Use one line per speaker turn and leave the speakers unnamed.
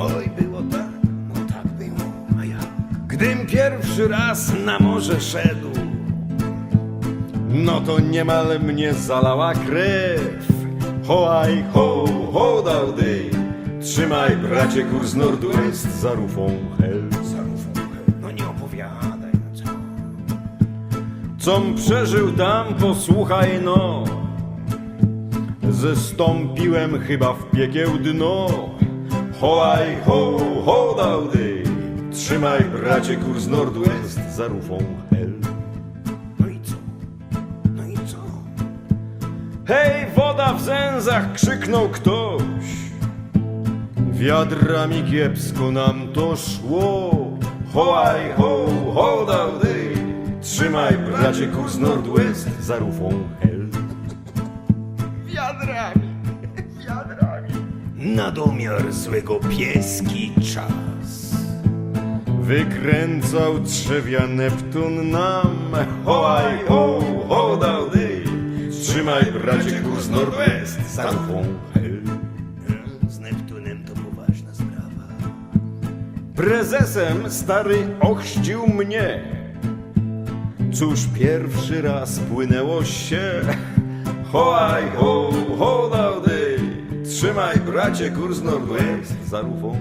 Oj, było tak, no tak było, a ja. Gdym pierwszy raz na morze szedł, no to niemal mnie zalała krew. Hoaj, ho, ho, dałdy, trzymaj bracie kurs Nordwest za rufą hel. Za rufą hel. No nie opowiadaj, no co? Com przeżył tam, posłuchaj no. Zestąpiłem chyba w piekieł dno. Hoaj, ho, ho, dałdy, trzymaj bracie kurs Nordwest za rufą hel. No i co? No i co? Hej, woda w zęzach! krzyknął ktoś. Wiadrami kiepsko nam to szło. Hoaj, ho, ho, dałdy, trzymaj bracie kurs Nordwest za rufą hel. Wiadrami, wiadrami. Na domiar złego pieski czas. Wykręcał trzewia Neptun nam. Hoaj, ho, ho, dałdy, trzymaj bracie kurs Nordwest za hel. Z Neptunem to poważna sprawa. Prezesem stary ochrzcił mnie. Cóż pierwszy raz płynęło się. Hoaj, ho, ho, dałdy, trzymaj bracie kurs Nordwest za rufą.